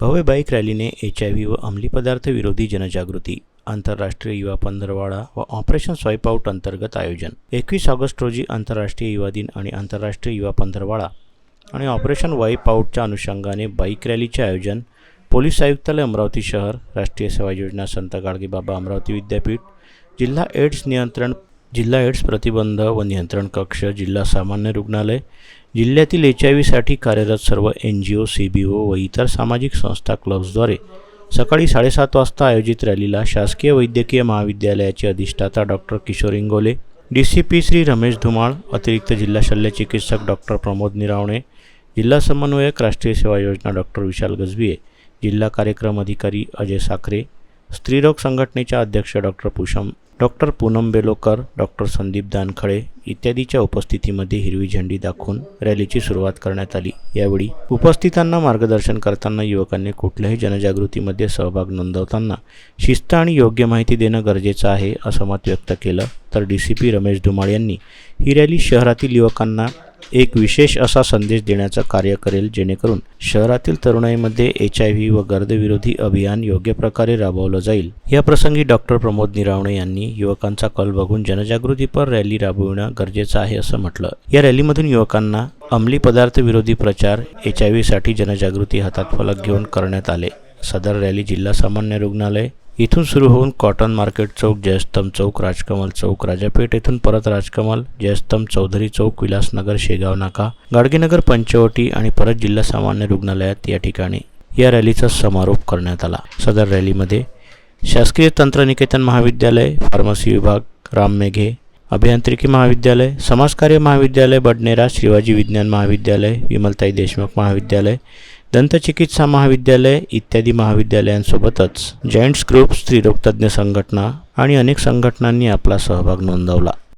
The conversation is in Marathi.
भव्य बाईक रॅलीने एच आय व्ही व अंमली पदार्थ विरोधी जनजागृती आंतरराष्ट्रीय युवा पंधरवाडा व ऑपरेशन स्वाईपआउट अंतर्गत आयोजन. एकवीस ऑगस्ट रोजी आंतरराष्ट्रीय युवा दिन आणि आंतरराष्ट्रीय युवा पंधरवाडा आणि ऑपरेशन वाईप आऊटच्या अनुषंगाने बाईक रॅलीचे आयोजन पोलीस आयुक्तालय अमरावती शहर राष्ट्रीय सेवा योजना संत गाडगेबाबा अमरावती विद्यापीठ जिल्हा एड्स नियंत्रण जिल्हा एड्स प्रतिबंध व नियंत्रण कक्ष जिल्हा सामान्य रुग्णालय जिल्ह्यातील एच आय व्हीसाठी कार्यरत सर्व एन जी ओ सी बी ओ व इतर सामाजिक संस्था क्लब्सद्वारे सकाळी साडेसात वाजता आयोजित रॅलीला शासकीय वैद्यकीय महाविद्यालयाचे अधिष्ठाता doctor Kishor Ingole D C P Shri Ramesh Dhumal अतिरिक्त जिल्हा शल्यचिकित्सक डॉक्टर प्रमोद निरावणे जिल्हा समन्वयक राष्ट्रीय सेवा योजना डॉक्टर विशाल गजबिये जिल्हा कार्यक्रम अधिकारी अजय साखरे स्त्रीरोग संघटनेच्या अध्यक्ष doctor Pusham doctor Poonam Belokar doctor Sandeep Dankhale इत्यादीच्या उपस्थितीमध्ये हिरवी झेंडी दाखवून रॅलीची सुरुवात करण्यात आली. यावेळी उपस्थितांना मार्गदर्शन करताना युवकांनी कुठल्याही जनजागृतीमध्ये सहभाग नोंदवताना शिस्त आणि योग्य माहिती देणं गरजेचं आहे असं मत व्यक्त केलं. तर D C P Ramesh Dhumal यांनी. ही रॅली शहरातील युवकांना एक विशेष असा संदेश देण्याचं कार्य करेल जेणेकरून शहरातील तरुणाईमध्ये एच आय व्ही व गर्दविरोधी अभियान योग्य प्रकारे राबवलं जाईल. या प्रसंगी डॉक्टर प्रमोद निरावणे यांनी युवकांचा कल बघून जनजागृतीपर रॅली राबविणं गरजेचं आहे असं म्हटलं. या रॅलीमधून युवकांना अंमली पदार्थ विरोधी प्रचार एच आय व्हीसाठी जनजागृती हातात फलक घेऊन करण्यात आले. सदर रॅली जिल्हा सामान्य रुग्णालय इथून सुरू होऊन कॉटन मार्केट चौक जयस्तंभ चौक राजकमल चौक राजापेठ येथून परत राजकमल जयस्तंभ चौधरी चौक विलासनगर शेगाव नाका गाडगेनगर पंचवटी आणि परत जिल्हा सामान्य रुग्णालयात या ठिकाणी या रॅलीचा समारोप करण्यात आला. सदर रॅलीमध्ये शासकीय तंत्रनिकेतन महाविद्यालय फार्मसी विभाग राम मेघे अभियांत्रिकी महाविद्यालय समाजकार्य महाविद्यालय बडनेरा शिवाजी विज्ञान महाविद्यालय विमलताई देशमुख महाविद्यालय दंतचिकित्सा महाविद्यालय इत्यादी महाविद्यालयांसोबतच जॉईंट्स ग्रुप स्त्रीरोगतज्ञ संघटना आणि अनेक संघटनांनी आपला सहभाग नोंदवला.